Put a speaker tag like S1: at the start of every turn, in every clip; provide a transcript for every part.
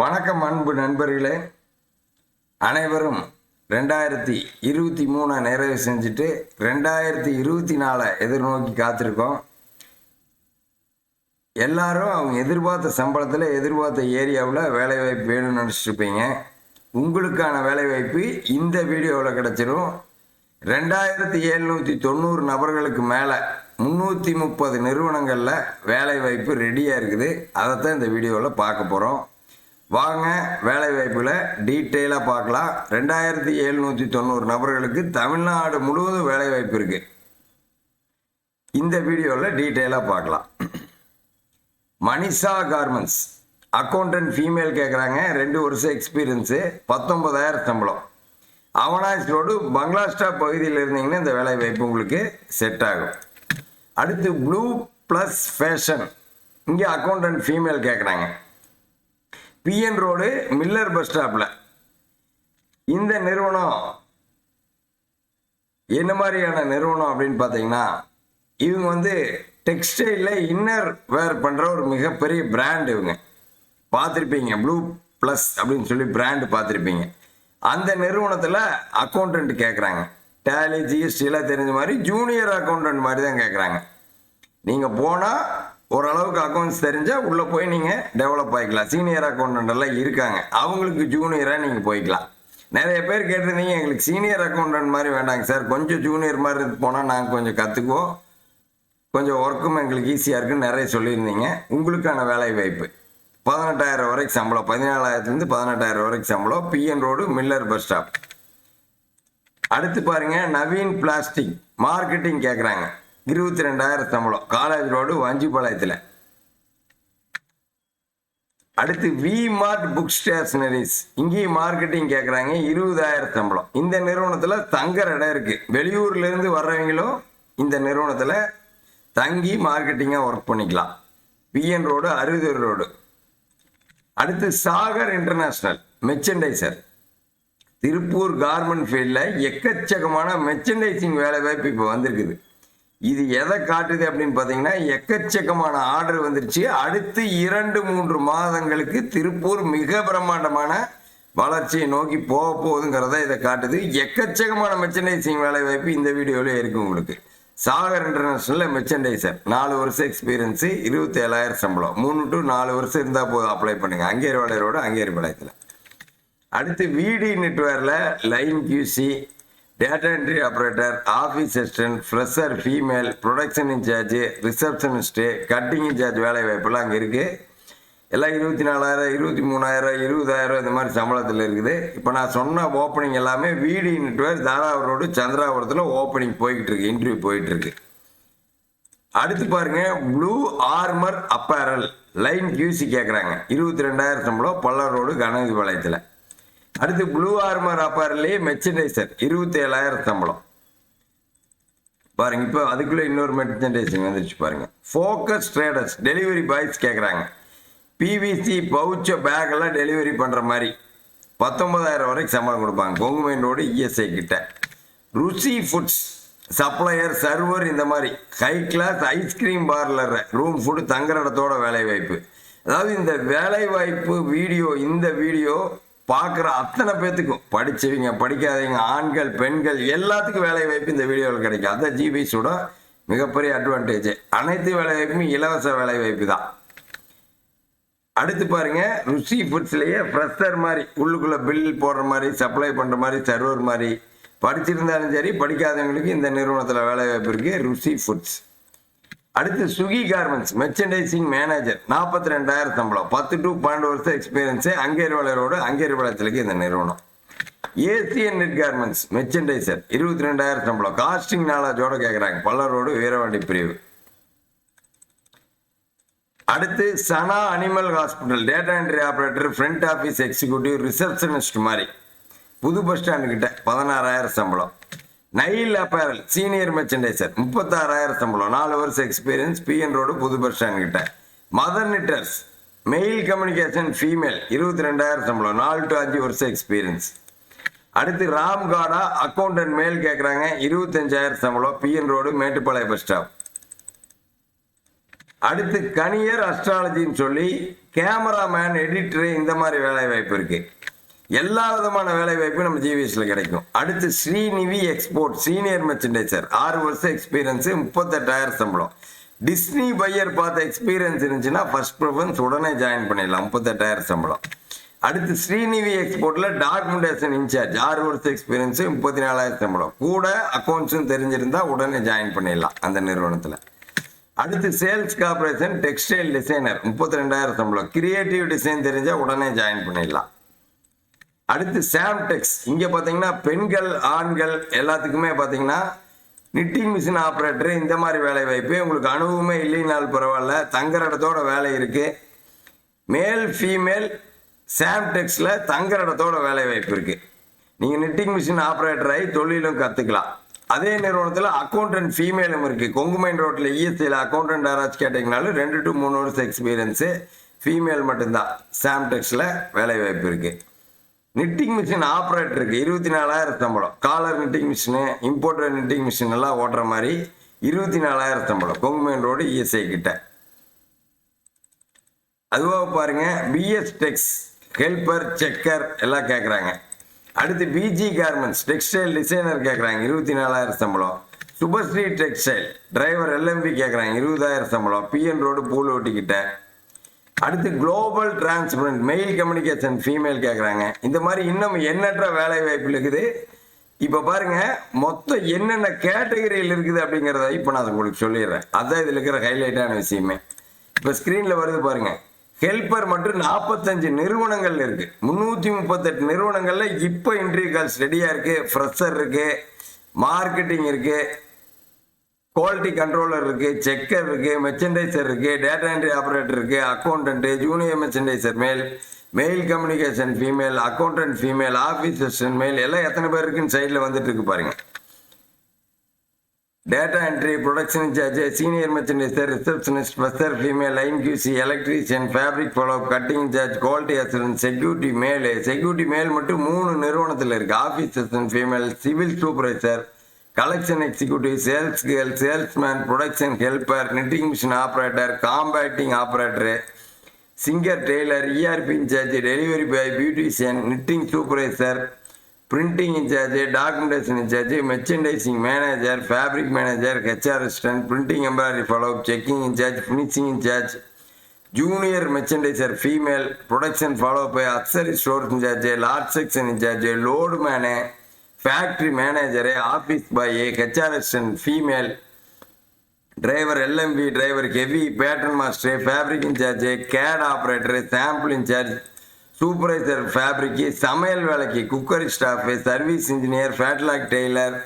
S1: வணக்கம் அன்பு நண்பர்களே. அனைவரும் ரெண்டாயிரத்தி இருபத்தி மூணை நிறைவு செஞ்சுட்டு ரெண்டாயிரத்தி இருபத்தி நாலை எதிர்நோக்கி காத்திருக்கோம். எல்லாரும் அவங்க எதிர்பார்த்த சம்பளத்தில் எதிர்பார்த்த ஏரியாவில் வேலைவாய்ப்பு வேணும்னு நினச்சிட்ருப்பீங்க உங்களுக்கான வேலைவாய்ப்பு இந்த வீடியோவில் கிடச்சிரும். ரெண்டாயிரத்தி எழுநூற்றி தொண்ணூறு நபர்களுக்கு மேலே முந்நூற்றி முப்பது நிறுவனங்களில் வேலைவாய்ப்பு ரெடியாக இருக்குது. அதைத்தான் இந்த வீடியோவில் பார்க்க போகிறோம் வாங்க வேலைவாய்ப்பில் டீட்டெயிலாக பார்க்கலாம். ரெண்டாயிரத்தி எழுநூற்றி தொண்ணூறு நபர்களுக்கு தமிழ்நாடு முழுவதும் வேலைவாய்ப்பு இருக்குது இந்த வீடியோவில் டீட்டெயிலாக பார்க்கலாம். மணிஷா கார்மெண்ட்ஸ் அக்கௌண்டன்ட் ஃபீமேல் கேட்குறாங்க ரெண்டு வருஷம் எக்ஸ்பீரியன்ஸு பத்தொன்பதாயிரம் சம்பளம். அவனாஸ் ரோடு பங்களா ஸ்டாப் பகுதியில் இருந்தீங்கன்னா இந்த வேலை வாய்ப்பு உங்களுக்கு செட் ஆகும். அடுத்து ப்ளூ ப்ளஸ் ஃபேஷன் இங்கே அக்கௌண்டன்ட் ஃபீமேல் கேட்குறாங்க பிஎன் ரோடு மில்லர் பஸ் ஸ்டாப்பில் இந்த நிறுவனம் என்ன மாதிரியான நிறுவனம் அப்படின்னு பார்த்தீங்கன்னா இவங்க வந்து டெக்ஸ்டைலில் இன்னர் வேர் பண்ணுற ஒரு மிகப்பெரிய பிராண்ட் இவங்க. பார்த்துருப்பீங்க ப்ளூ ப்ளஸ் அப்படின்னு சொல்லி பிராண்டு பார்த்துருப்பீங்க. அந்த நிறுவனத்தில் அக்கௌண்டன்ட் கேட்குறாங்க டேலி ஜிஎஸ்டிலாம் தெரிஞ்ச மாதிரி ஜூனியர் அக்கௌண்டன்ட் மாதிரி தான் கேட்குறாங்க நீங்கள் போனால் ஓரளவுக்கு அக்கௌண்ட்ஸ் தெரிஞ்சால் உள்ளே போய் நீங்கள் டெவலப் ஆகிக்கலாம் சீனியர் அக்கௌண்டன்ட் எல்லாம் இருக்காங்க. அவங்களுக்கு ஜூனியராக நீங்கள் போய்க்கலாம். நிறைய பேர் கேட்டிருந்தீங்க எங்களுக்கு சீனியர் அக்கௌண்டன்ட் மாதிரி வேண்டாங்க சார் கொஞ்சம் ஜூனியர் மாதிரி போனால் நாங்கள் கொஞ்சம் கற்றுக்குவோம் கொஞ்சம் ஒர்க்கும் எங்களுக்கு ஈஸியாக இருக்குன்னு நிறைய சொல்லியிருந்தீங்க. உங்களுக்கான வேலை வாய்ப்பு. பதினெட்டாயிரம் வரைக்கும் சம்பளம். பதினேழாயிரத்துலேருந்து பதினெட்டாயிரம் வரைக்கும் சம்பளம். PN road Miller bus stop அடுத்து பாருங்கள் நவீன் பிளாஸ்டிக். மார்க்கெட்டிங் கேட்குறாங்க இருபத்தி ரெண்டாயிரம் சம்பளம் காலேஜ் ரோடு வஞ்சிபாளையத்தில். அடுத்து வி மார்ட் புக் ஸ்டேஷனரிஸ் இங்கேயும் மார்க்கெட்டிங் கேட்குறாங்க இருபதாயிரம் சம்பளம் இந்த நிறுவனத்தில் தங்குற இடம் இருக்குது வெளியூர்லேருந்து வர்றவங்களும் இந்த நிறுவனத்தில் தங்கி மார்க்கெட்டிங்காக ஒர்க் பண்ணிக்கலாம். பிஎன் ரோடு அறுதூர் ரோடு அடுத்து Sagar international merchandiser Tiruppur garment ஃபீல்டில் எக்கச்சக்கமான மெர்ச்சன்டைசிங் வேலை வாய்ப்பு இப்போ வந்திருக்குது. இது எதை காட்டுது அப்படின்னு பார்த்தீங்கன்னா எக்கச்சக்கமான ஆர்டர் வந்துருச்சு. அடுத்து இரண்டு மூன்று மாதங்களுக்கு திருப்பூர் மிக பிரம்மாண்டமான வளர்ச்சியை நோக்கி போக போகுதுங்கிறத இதை காட்டுது. எக்கச்சக்கமான மெர்ச்சன்டைசிங் வேலை வாய்ப்பு இந்த வீடியோவில் இருக்கும் உங்களுக்கு. சாகர் இன்டர்நேஷனலில் மெர்ச்சன்டைசர் நாலு வருஷம் எக்ஸ்பீரியன்ஸு இருபத்தி ஏழாயிரம் சம்பளம். மூணு டு நாலு வருஷம் இருந்தால் போதும் அப்ளை பண்ணுங்கள் அங்கேரி வளையரோட அங்கேரி பாளையத்தில் அடுத்து VT நெட்வேரில் line QC data entry operator office assistant fresher female production incharge receptionist cutting incharge வேலை வாய்ப்பெல்லாம் அங்கே இருக்குது எல்லாம் இருபத்தி நாலாயிரம் இருபத்தி மூணாயிரம் இருபதாயிரம் இந்த மாதிரி சம்பளத்தில் இருக்குது. இப்போ நான் சொன்ன ஓப்பனிங் எல்லாமே வீடு நெட்வேர் தாராபுரம் ரோடு சந்திராபுரத்தில் ஓப்பனிங் போய்கிட்டு இருக்கு இன்டர்வியூ போயிட்டு இருக்கு. அடுத்து பாருங்க blue armour apparel line QC கேட்குறாங்க இருபத்தி ரெண்டாயிரம் சம்பளம் பல்லர் ரோடு கணபதி பாளையத்தில். அடுத்து ப்ளூ ஆர்மர் அப்பாரிலே மெர்ச்சன்டைசர் இருபத்தி ஏழாயிரம் சம்பளம். பாருங்க இப்போ அதுக்குள்ளே இன்னொரு மெர்ச்சன்டைசிங் வந்துருச்சு பாருங்க. ஃபோக்கஸ் ட்ரேடர்ஸ் டெலிவரி பாய்ஸ் கேட்குறாங்க பிவிசி பவுச்ச பேக்கெல்லாம் டெலிவரி பண்ணுற மாதிரி. பத்தொன்பதாயிரம் வரைக்கும் சம்பளம் கொடுப்பாங்க. கொங்குமைன் ரோடு இஎஸ்ஐ கிட்ட. ருசி ஃபுட்ஸ் சப்ளையர் சர்வர் இந்த மாதிரி. High class ice cream parlour room food தங்குற இடத்தோட வேலை வாய்ப்பு அதாவது இந்த வேலை வாய்ப்பு வீடியோ இந்த வீடியோ பார்க்குற அத்தனை பேத்துக்கும். படிச்சவங்க படிக்காதவங்க ஆண்கள் பெண்கள் எல்லாத்துக்கும் வேலை வாய்ப்பு இந்த வீடியோவில் கிடைக்கும். அதான் ஜிபிஸோட மிகப்பெரிய அட்வான்டேஜ் அனைத்து வேலை வாய்ப்பும் இலவச வேலை வாய்ப்பு தான். அடுத்து பாருங்க ருசி ஃபுட்ஸ்லேயே ஃப்ரெஷர் மாதிரி உள்ளுக்குள்ளே பில் போடுற மாதிரி சப்ளை பண்ணுற மாதிரி சர்வர் மாதிரி. படிச்சிருந்தாலும் சரி படிக்காதவங்களுக்கு இந்த நிறுவனத்தில் வேலை வாய்ப்பு இருக்கு ருசி ஃபுட்ஸ் அடுத்து சுகி கார்மெண்ட்ஸ் மெர்ச்சன்டைசிங் மேனேஜர் நாற்பத்தி ரெண்டாயிரம் சம்பளம். பத்து டு பன்னெண்டு வருஷம் எக்ஸ்பீரியன்ஸு அங்கேரி வளையரோடு அங்கேரி இந்த நிறுவனம். ஏசியன் நெட் கார்மெண்ட்ஸ் மெர்ச்சன்டைசர் இருபத்தி ரெண்டாயிரம் சம்பளம். காஸ்டிங் நாலேஜோட கேட்குறாங்க பல்லரோடு வீரவாண்டி பிரிவு. அடுத்து Sana animal hospital data entry operator front office executive receptionist மாதிரி. புது பஸ் ஸ்டாண்டு கிட்ட பதினாறாயிரம் சம்பளம். நைல் அப்பேரல் சீனியர் மெர்ச்சன்டைசர் முப்பத்தாறாயிரம் சம்பளம் நாலு வருஷம் எக்ஸ்பீரியன்ஸ் பிஎன் ரோடு புது பஸ் ஸ்டாண்ட் கிட்ட. Mother knitters mail communication female இருபத்தி ரெண்டாயிரம் சம்பளம் நாலு டு அஞ்சு வருஷம் எக்ஸ்பீரியன்ஸ் அடுத்து ராம் காடா அக்கௌண்டன்ட் மேல் கேட்குறாங்க இருபத்தஞ்சாயிரம் சம்பளம் PN road Mettupalayam bus stop அடுத்து கனியர் அஸ்ட்ராலஜின்னு சொல்லி கேமராமேன் எடிட்டரு இந்த மாதிரி வேலை வாய்ப்பு இருக்குது எல்லா விதமான வேலை வாய்ப்பும் நம்ம ஜிவிஎஸ்ல கிடைக்கும். அடுத்து ஸ்ரீநிவி எக்ஸ்போர்ட் சீனியர் மெர்ச்சன்டைசர் ஆறு வருஷம் எக்ஸ்பீரியன்ஸ் முப்பத்தெட்டாயிரம் சம்பளம். டிஸ்னி பையர் பார்த்த எக்ஸ்பீரியன்ஸ் இருந்துச்சுன்னா ஃபர்ஸ்ட் ப்ரிஃபரன்ஸ் உடனே ஜாயின் பண்ணிடலாம். முப்பத்தெட்டாயிரம் சம்பளம். அடுத்து ஸ்ரீநிவி எக்ஸ்போர்ட்ல டாக்குமெண்டேஷன் இன்சார்ஜ் ஆறு வருஷம் எக்ஸ்பீரியன்ஸு முப்பத்தி நாலாயிரம் சம்பளம். கூட அக்கௌண்ட்ஸும் தெரிஞ்சிருந்தா உடனே ஜாயின் பண்ணிடலாம் அந்த நிறுவனத்தில். அடுத்து சேல்ஸ் கார்பரேஷன் டெக்ஸ்டைல் டிசைனர் முப்பத்தி ரெண்டாயிரம் சம்பளம். கிரியேட்டிவ் டிசைன் தெரிஞ்சால் உடனே ஜாயின் பண்ணிடலாம். அடுத்து சாம்டெக்ஸ் இங்கே பார்த்தீங்கன்னா பெண்கள் ஆண்கள் எல்லாத்துக்குமே பார்த்தீங்கன்னா நிட்டிங் மிஷின் ஆப்ரேட்டர் இந்த மாதிரி வேலை வாய்ப்பு. உங்களுக்கு அனுபவமே இல்லைனாலும் பரவாயில்ல. தங்குற இடத்தோட வேலை இருக்கு. மேல் ஃபீமேல் சாம்டெக்ஸில் தங்குற இடத்தோட வேலை வாய்ப்பு இருக்கு. நீங்கள் நிட்டிங் மிஷின் ஆப்ரேட்டர் ஆகி தொழிலும் கற்றுக்கலாம் அதே நிறுவனத்தில் அக்கௌண்டன்ட் ஃபீமேலும் இருக்கு. கொங்குமைன் ரோட்டில் இஎஸ்சியில் அக்கௌண்டன்ட் யாராச்சும் கேட்டிங்கனாலும் ரெண்டு டு மூணு வருஷம் எக்ஸ்பீரியன்ஸு ஃபீமேல் மட்டும்தான் சாம்டெக்ஸில் வேலை வாய்ப்பு இருக்குது நிட்டிங் மிஷின் ஆப்ரேட்டருக்கு இருபத்தி நாலாயிரம் சம்பளம். Collar knitting machine importer knitting machine எல்லாம் ஓட்டுற மாதிரி இருபத்தி நாலாயிரம் சம்பளம். கொங்குமேன் ரோடு இஎஸ்ஐ கிட்ட. அதுவாக பாருங்க பிஎஸ் டெக்ஸ் ஹெல்பர் செக்கர் எல்லாம் கேட்குறாங்க அடுத்து பிஜி கார்மெண்ட்ஸ் டெக்ஸ்டைல் டிசைனர் கேட்குறாங்க இருபத்தி நாலாயிரம் சம்பளம். சுபஸ்ரீ டெக்ஸ்டைல் டிரைவர் எல்எம்பி கேட்குறாங்க இருபதாயிரம் சம்பளம். பிஎன் ரோடு பூல் ஓட்டிக்கிட்ட. அடுத்து global transparent mail communication female கேட்குறாங்க இந்த மாதிரி இன்னும் எண்ணற்ற வேலை வாய்ப்பு இருக்குது. இப்போ பாருங்க மொத்தம் என்னென்ன கேட்டகரியில் இருக்குது அப்படிங்கிறத இப்போ நான் உங்களுக்கு சொல்லிடுறேன். அதான் இதில் இருக்கிற ஹைலைட்டான விஷயமே. இப்போ ஸ்க்ரீனில் வருது பாருங்க. ஹெல்ப்பர் மற்றும் நாற்பத்தஞ்சு நிறுவனங்கள் இருக்கு. முந்நூற்றி முப்பத்தெட்டு நிறுவனங்களில் இப்போ இன்டர்வியூ கால்ஸ் ரெடியாக இருக்குது ஃப்ரெஷர் இருக்குது மார்க்கெட்டிங் இருக்குது குவாலிட்டி கண்ட்ரோலர் இருக்கு செக்கர் இருக்கு மெர்ச்சன்டைசர் இருக்கு டேட்டா என்ட்ரி ஆப்ரேட்டர் இருக்கு accountant junior merchandiser male mail communication female accountant female office assistant male எல்லாம் எத்தனை பேர் இருக்குன்னு சைடில் வந்துட்டு இருக்கு பாருங்க. Data entry production incharge senior merchandiser receptionist fresher female line QC electrician fabric follow cutting incharge quality assistant security male security male மட்டும் மூணு நிறுவனத்தில் இருக்கு. Office assistant female civil supervisor collection executive sales girl salesman production helper knitting machine operator compacting operator singer tailor ERP incharge delivery boy beautician knitting supervisor printing incharge documentation incharge merchandising manager fabric manager HR assistant printing embroidery follow checking incharge finishing incharge junior merchandiser female production follow by accessory stores incharge large section incharge load man factory manager office boy HR female driver LMV driver heavy pattern master fabric incharge gate operator sample incharge supervisor fabric சமையல் வேலைக்கு cookery staff service engineer flatlock tailor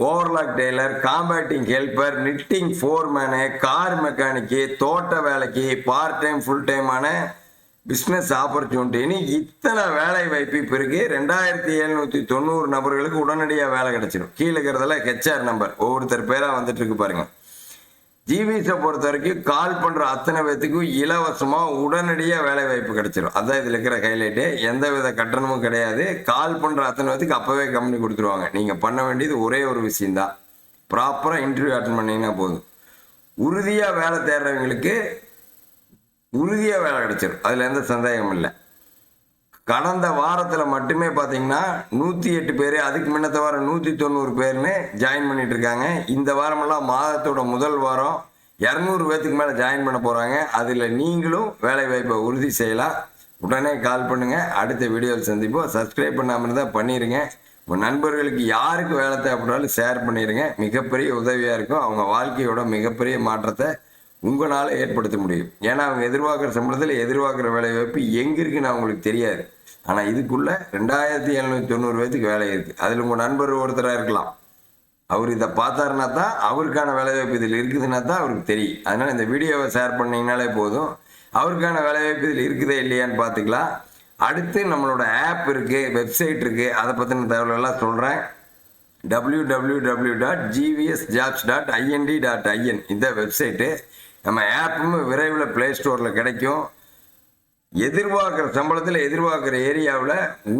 S1: overlock tailor compacting helper knitting foreman car mechanic தோட்ட வேலைக்கு part time full டைமான business ஆப்பர்ச்சுனிட்டின்னு இத்தனை வேலை வாய்ப்பு இப்போ இருக்கு ரெண்டாயிரத்தி எழுநூற்றி தொண்ணூறு நபர்களுக்கு உடனடியாக வேலை கிடைச்சிடும். கீழே இருக்கிறதெல்லாம் ஹெச்ஆர் நம்பர் ஒவ்வொருத்தர் பேராக வந்துட்டு இருக்கு பாருங்க. ஜிவிஸை பொறுத்த வரைக்கும் கால் பண்ணுற அத்தனை பேத்துக்கும் இலவசமாக உடனடியாக வேலை வாய்ப்பு கிடைச்சிடும் அதான் இதில் இருக்கிற ஹைலைட்டு எந்த வித கட்டணமும் கிடையாது. கால் பண்ணுற அத்தனை பேத்துக்கு அப்போவே கம்பெனி கொடுத்துருவாங்க. நீங்கள் பண்ண வேண்டியது ஒரே ஒரு விஷயந்தான் ப்ராப்பராக இன்டர்வியூ அட்டன் பண்ணிங்கன்னா போதும். உறுதியாக வேலை தேடுறவங்களுக்கு உறுதியாக வேலை கிடைச்சிடும் அதில் எந்த சந்தேகமும் இல்லை. கடந்த வாரத்தில் மட்டுமே பார்த்தீங்கன்னா நூற்றி எட்டு பேர் அதுக்கு முன்னத்த வாரம் நூற்றி தொண்ணூறு பேர்னு ஜாயின் பண்ணிட்டு இருக்காங்க. இந்த வாரமெல்லாம் மாதத்தோட முதல் வாரம் இரநூறு பேர்த்துக்கு மேலே ஜாயின் பண்ண போகிறாங்க அதில் நீங்களும் வேலை வாய்ப்பை உறுதி செய்யலாம். உடனே கால் பண்ணுங்கள் அடுத்த வீடியோவில் சந்திப்போம். சப்ஸ்கிரைப் பண்ணாமல் இருந்தால் பண்ணிடுங்க உங்கள் நண்பர்களுக்கு யாருக்கு வேலை தேவைப்பட்டாலும் ஷேர் பண்ணிடுங்க மிகப்பெரிய உதவியாக இருக்கும். அவங்க வாழ்க்கையோட மிகப்பெரிய மாற்றத்தை உங்களால் ஏற்படுத்த முடியும். ஏன்னா அவங்க எதிர்பார்க்குற சம்பளத்தில் எதிர்பார்க்குற வேலை வாய்ப்பு எங்கே இருக்குன்னு அவங்களுக்கு தெரியாது. ஆனால் இதுக்குள்ளே ரெண்டாயிரத்தி எழுநூற்றி தொண்ணூறு பேத்துக்கு வேலை இருக்குது அதில் உங்கள் நண்பர் ஒருத்தராக இருக்கலாம். அவர் இதை பார்த்தாருனா தான் அவருக்கான வேலைவாய்ப்பு இதில் இருக்குதுன்னா தான் அவருக்கு தெரியும். அதனால் இந்த வீடியோவை ஷேர் பண்ணிங்கனாலே போதும். அவருக்கான வேலைவாய்ப்பு இதில் இருக்குதா இல்லையான்னு பார்த்துக்கலாம். அடுத்து நம்மளோட ஆப் இருக்குது வெப்சைட் இருக்குது அதை பற்றின தகவலெல்லாம் சொல்கிறேன் W W W dot GVS jobs dot INT dot IN இந்த வெப்சைட்டு நம்ம ஆப்பும் விரைவில் ப்ளே ஸ்டோரில் கிடைக்கும். எதிர்பார்க்குற சம்பளத்தில் எதிர்பார்க்குற ஏரியாவில்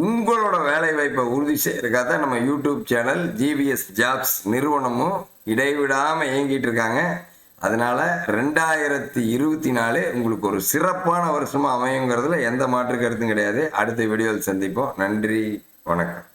S1: உங்களோட வேலை வாய்ப்பை உறுதி செய்யறதுக்காக தான் நம்ம யூடியூப் சேனல் ஜிவிஎஸ் ஜாப்ஸ் நிறுவனமும் இடைவிடாமல் இயங்கிட்டு இருக்காங்க. அதனால் ரெண்டாயிரத்தி இருபத்தி நாலு உங்களுக்கு ஒரு சிறப்பான வருஷமாக அமையுங்கிறதுல எந்த மாற்று கருத்தும் கிடையாது. அடுத்த வீடியோவில் சந்திப்போம். நன்றி. வணக்கம்.